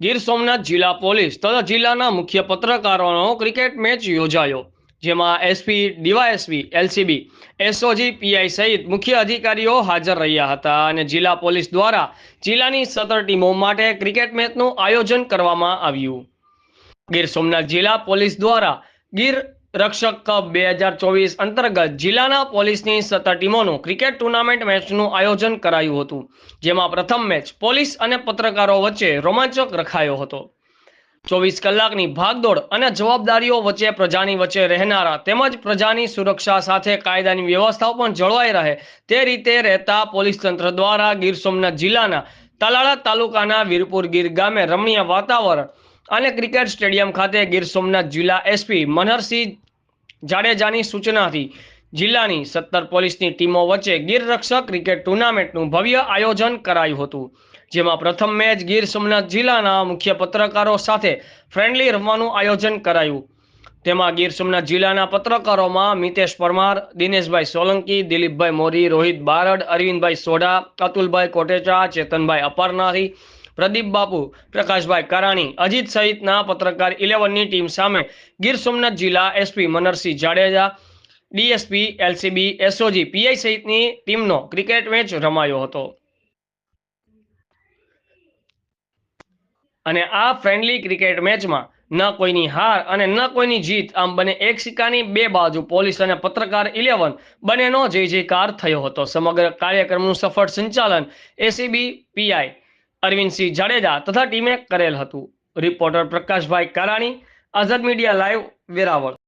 ગીર સોમનાથ જિલ્લા પોલીસ તથા જિલ્લાના મુખ્ય પત્રકારોનો ક્રિકેટ મેચ યોજાયો, જેમાં SP DYSP LCB SOG PI સહિત મુખ્ય અધિકારીઓ હાજર રહ્યા હતા અને જિલ્લા પોલીસ દ્વારા જિલ્લાની સત્તર ટીમો માટે ક્રિકેટ મેચનું આયોજન કરવામાં આવ્યું. ગીર સોમનાથ જિલ્લા પોલીસ દ્વારા ગીર રક્ષક કપ બે હજાર ચોવીસ અંતર્ગત જિલ્લાના પોલીસની સત્તર ટીમોનું ક્રિકેટ ટુર્નામેન્ટ મેચનું આયોજન કરાયું હતું, જેમાં પ્રથમ મેચ પોલીસ અને પત્રકારો વચ્ચે રોમાંચક રખાયો હતો. ચોવીસ કલાકની ભાગદોડ અને જવાબદારીઓ વચ્ચે પ્રજાની વચ્ચે રહેનારા તેમજ પ્રજાની સુરક્ષા સાથે કાયદાની વ્યવસ્થાઓ પણ જળવાઈ રહે તે રીતે રહેતા પોલીસ તંત્ર દ્વારા ગીર સોમનાથ જિલ્લાના તાલાળા તાલુકાના વીરપુર ગીર ગામે રમણીય વાતાવરણ અને ક્રિકેટ સ્ટેડિયમ ખાતે ગીર સોમનાથ જિલ્લા એસપી મનહરસિંહ જાડેજાની સૂચનાથી જિલ્લાની સત્તર પોલીસની ટીમો વચ્ચે ગીર રક્ષક ક્રિકેટ ટુર્નામેન્ટનું ભવ્ય આયોજન કરાયું હતું, જેમાં પ્રથમ મેચ ગીર સોમનાથ જિલ્લાના મુખ્ય પત્રકારો સાથે ફ્રેન્ડલી રમવાનું આયોજન કરાયું. તેમાં ગીર સોમનાથ જિલ્લાના પત્રકારોમાં મિતેશ પરમાર, દિનેશભાઈ સોલંકી, દિલીપભાઈ મોરી, રોહિત બારડ, અરવિંદભાઈ સોઢા, અતુલભાઈ કોટેચા, ચેતનભાઈ અપરનારી પ્રદીપ બાપુ, પ્રકાશભાઈ કારાણી, અજીત સહિતના પત્રકાર ઇલેવનની ટીમ સામે ગીર સોમનાથ જિલ્લા SP Manarsinh Jadeja DSP LCB SOG PI સહિતની ટીમનો ક્રિકેટ મેચ રમાયો હતો. અને આ ફ્રેન્ડલી ક્રિકેટ મેચમાં ન કોઈની હાર અને ન કોઈની જીત આમ બને એક સિક્કાની બે બાજુ પોલીસ અને પત્રકાર ઇલેવન બંનેનો જય જયકાર થયો હતો. સમગ્ર કાર્યક્રમનું સફળ સંચાલન એસીબી પીઆઈ અરવિંદસિંહ જાડેજા તથા ટીમે કરેલ હતું. Reporter Prakashbhai Karani Azad media live Veraval.